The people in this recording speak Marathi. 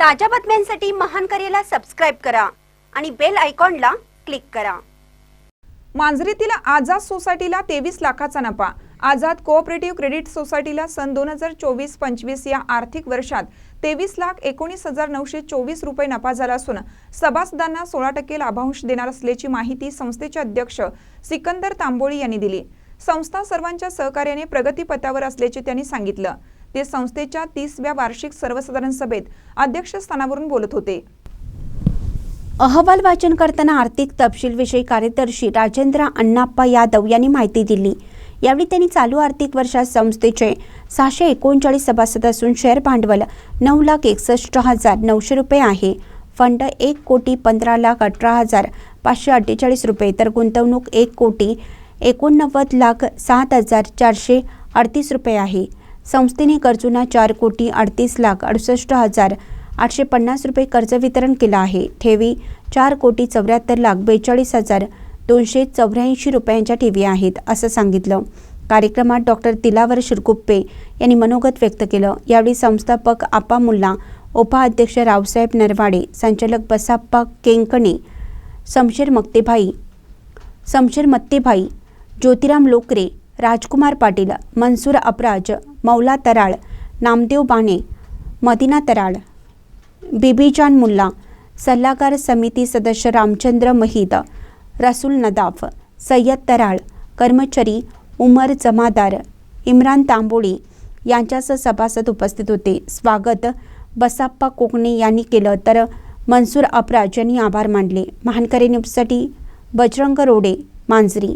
ताज्या बातम्यांसाठी महान करेला सबस्क्राईब करा आणि बेल आयकॉनला क्लिक करा. मांजरीतील आझाद सोसायटीला तेवीस लाखाचा नफा आझाद कोऑपरेटिव्ह क्रेडिट सोसायटीला सन दोन हजार चोवीस पंचवीस या आर्थिक वर्षात तेवीस लाख एकोणीस हजार नऊशे चोवीस रुपये नफा झाला असून सभासदांना सोळा टक्के लाभांश देणार असल्याची माहिती संस्थेचे अध्यक्ष सिकंदर तांबोळी यांनी दिली. संस्था सर्वांच्या सहकार्याने प्रगतीपथावर असल्याचे त्यांनी सांगितलं. ते संस्थेच्या तीसव्या वार्षिक सर्वसाधारण सभेत अध्यक्षस्थानावरून बोलत होते. अहवाल वाचन करताना आर्थिक तपशीलविषयी कार्यदर्शी राजेंद्र अण्णाप्पा यादव यांनी माहिती दिली. यावेळी त्यांनी चालू आर्थिक वर्षात संस्थेचे सहाशे एकोणचाळीस सभासद असून शेअर भांडवल नऊ लाख एकसष्ट हजार नऊशे रुपये आहे. फंड एक कोटी पंधरा लाख अठरा हजार पाचशे अठ्ठेचाळीस रुपये तर गुंतवणूक एक कोटी एकोणनव्वद लाख सात हजार चारशे अडतीस रुपये आहे. संस्थेने गरजूंना चार कोटी अडतीस लाख अडुसष्ट हजार आठशे पन्नास रुपये कर्ज वितरण केलं आहे. ठेवी चार कोटी चौऱ्याहत्तर लाख बेचाळीस हजार दोनशे चौऱ्याऐंशी रुपयांच्या ठेवी आहेत असं सांगितलं. कार्यक्रमात डॉक्टर तिलावर शिरकुप्पे यांनी मनोगत व्यक्त केलं. यावेळी संस्थापक आपा मुल्ला उपाध्यक्ष रावसाहेब नरवाडे संचालक बसाप्पा केंकणे समशेर मक्तेभाई समशेर मत्तेभाई ज्योतिराम लोकरे राजकुमार पाटील मनसूर अपराज मौला तराळ नामदेव बाणे मदिना तराळ बिबीजान मुल्ला सल्लागार समिती सदस्य रामचंद्र महिद रसूल नदाफ सय्यद तराळ कर्मचारी उमर जमादार इम्रान तांबोळी यांच्यासह सभासद उपस्थित होते. स्वागत बसाप्पा कोकणे यांनी केलं तर मनसूर अपराज यांनी आभार मानले. महानकरी न्यूजसाठी बजरंग रोडे मांजरी.